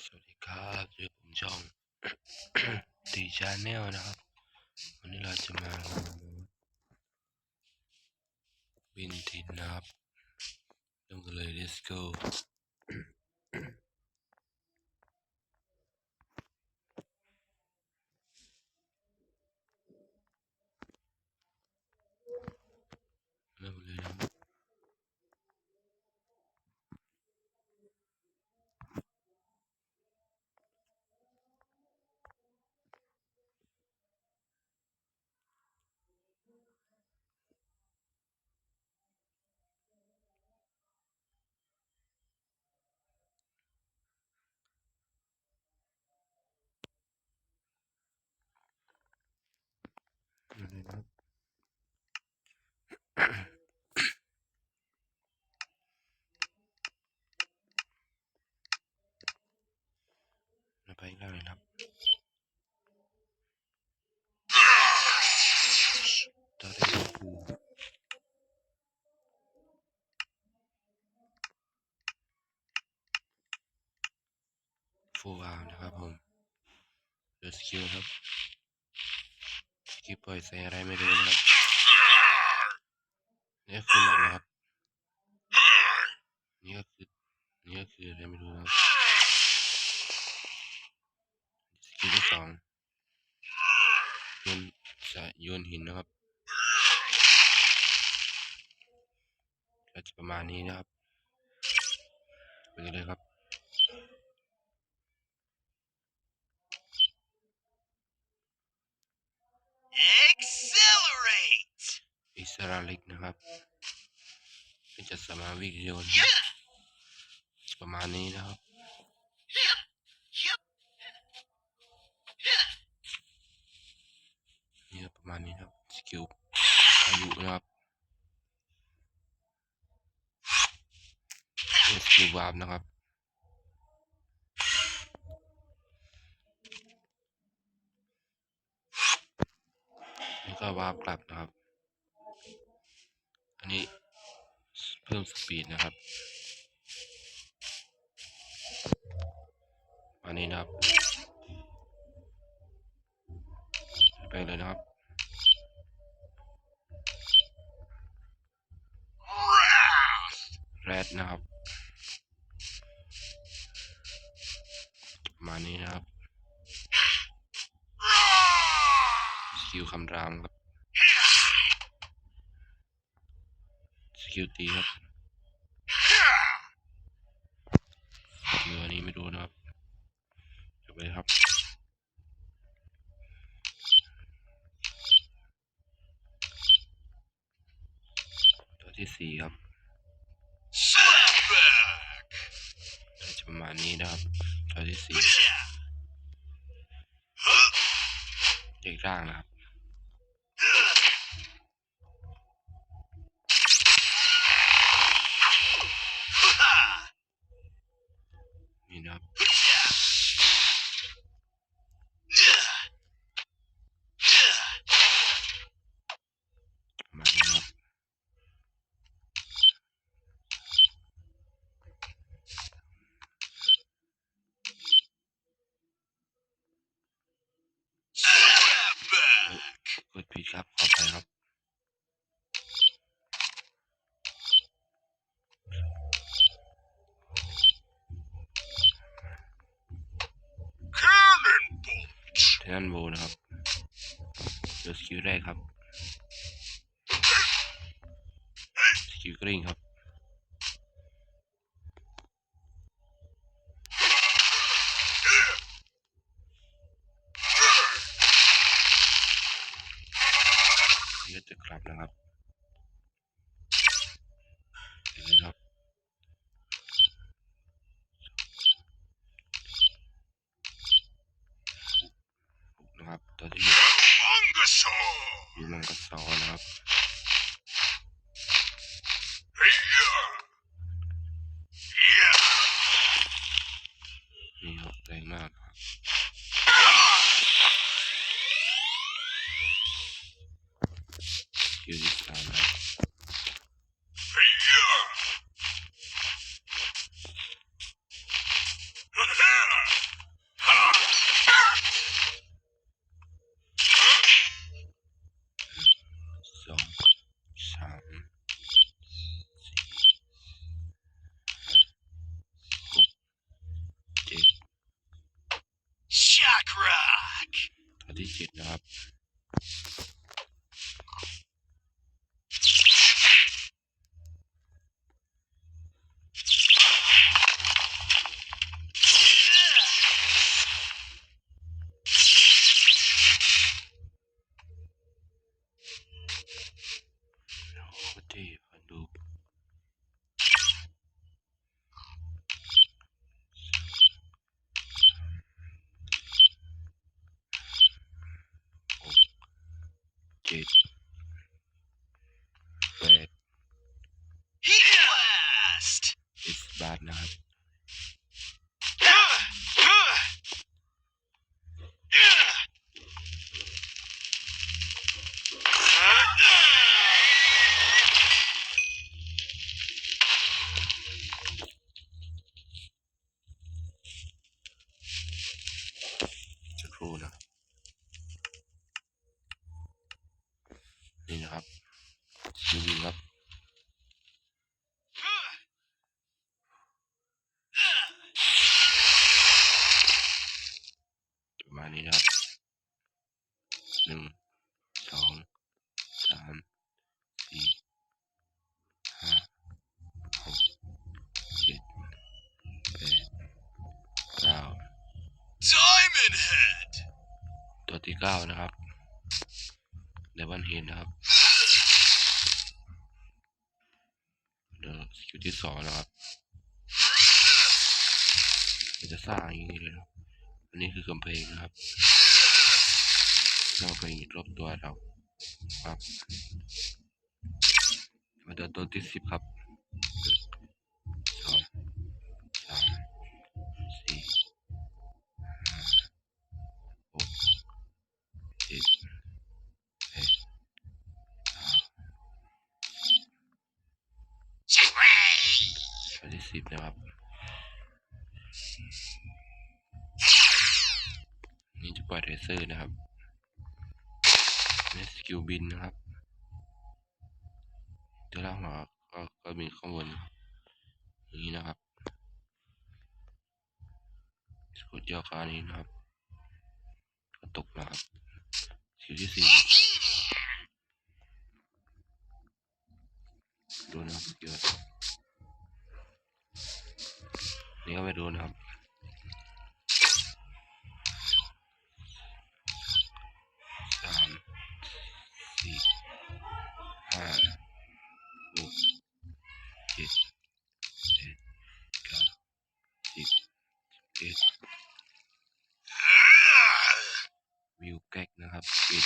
สวัสดีครับอยู่ผมช่องตีชาแนลนะครับ วันนี้เราจะมาบินทินนะครับเริ่มกันเลย let's go เริ่มกันเลยนะครับ อยู่เลย นะครับ มาไปอีกแล้วเลยครับตอด้วยตัวปูฟูวาวนะครับผมเดสคิวครับ สกิปปล่อยใส่อะไรไม่รู้นะครับนี่ก็คือหนักนะครับนี่ก็คือนี่ก็คืออะไรไม่รู้นะครับสกิลที่สองโยนสายโยนหินนะครับก็จะประมาณนี้นะครับไปกันเลยครับ Accelerate! อิสราเล็กนะครับก็จะสามารถวิ่งโยนประมาณนี้นะครับ Yep. นี่ครับประมาณนี้นะครับ สกิลอายุนะครับนี่สกิลวาร์ปนะครับ นี่ก็วาร์ปกลับนะครับ อันนี้เพิ่มสปีดนะครับอันนี้นะครับ ไปเลยนะครับแรดนะครับ มานี้นะครับ ส กิลคำรามครับ สกิลตีครับสกิลอันนี้ไม่รู้นะครับจบไปเลยครับตัวที่สี่ครับจะประมาณนี้นะครับตัวที่สี่เด็กร่างนะครับ นี่นะครับประมาณนี้นะครับ Snapback! กดผิดครับ ขอไปครับ Cannon bolt! เทนันโบนะครับเดี๋ยวสกิลแรกครับ สกิลกริ่งครับเดี๋ยวจะกลับนะครับเห็นไหมครับ นะครับ ตัวที่หนึ่ง Mongosaur! อยู่มังกรสอนะครับ Hey-ya! Yeah! นี่ครับแรงมากครับสกิลที่สามนะครับ Hey-ya! Ha-ha! อัน ที่เจ็ดนะครับ โคตรเท่คนดู หกเจ็ดแปด Heat blast. สิบบาทนะครับครู่นะนี่นะครับชิวินครับ ประมาณนี้นะครับ หนึ่งสองสามสี่ห้าหกเจ็ดแปดเก้า Diamond Head. ตัวที่เก้านะครับเดวันเฮนนะครับเดี๋ยวสกิลที่สองนะครับมันจะสร้างอย่างนี้เลยนะครับอันนี้คือกำแพงนะครับ เราไปรอบตัวเราครับ มาเดูตัวที่สิบครับสองสามสี่ห้าหกเจ็ดแปดเก้าตัวที่สิบนะครับนี่จะปล่อยเทเซอร์นะครับ นี่สกิลบินนะครับตัวล่างหัวก็ก็มีข้างบนอย่างนี้นะครับกดย่อขานี้นะครับก็ตกนะครับสกิลที่สี่ดูนะครับสกิลนี่ก็ไม่ดูนะครับ นะครับปิด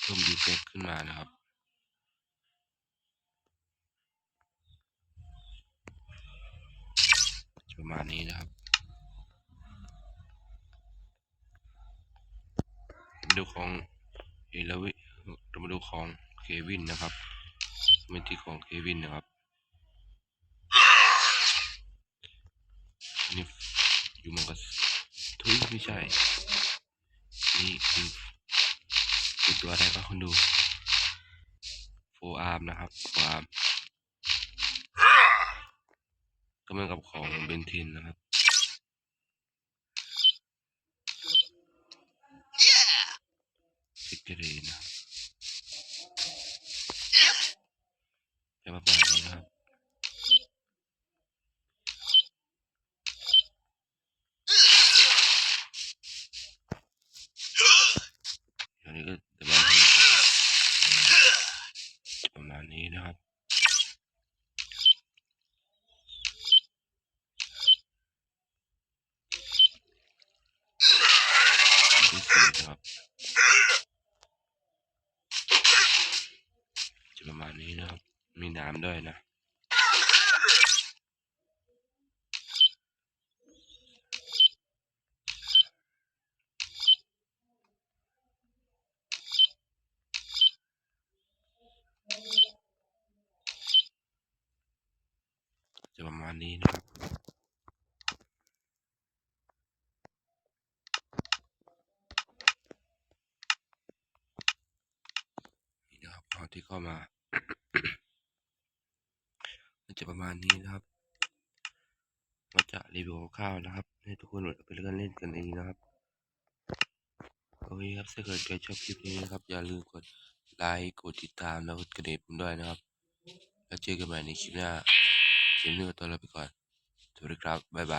เพิ่มวิวแก๊กขึ้นมานะครับประมาณนี้นะครับมาดูของเอลวิเรามาดูของเควินนะครับเป็นที่ของเควินนะครับอันนี่อยู่มันก็ทุยไม่ใช่ นี่คือคือตัวอะไรก็คนดูโฟอาร์มนะครับโฟอาร์มก็เหมือนกับของเบนทินนะครับฟิกเกเรนะครับจะปะมาณนี้นะครับ อันนี้ก็จะมาเห็นประมาณนี้นะครับ ที่สี่นะ ครับ จะประมาณนี้นะครับ มีน้ำด้วยนะ จะประมาณนี้นะครับ นี่นะครับพอที่ เข้ามาจะประมาณนี้นะครับก็จะรีวิวคร่าวนะครับ ให้ทุกคนไปเล่นเล่นกันเองนะครับโอเคครับถ้าเกิดใครชอบคลิปนี้นะครับ อย่าลืมกดไลค์กดติดตามแล้วกดกระดิ่งผมด้วยนะครับ แล้วเจอกันใหม่ในคลิปหน้าคลิปนี้ก็ตัวลาไปก่อนสวัสดีครับบ๊ายบาย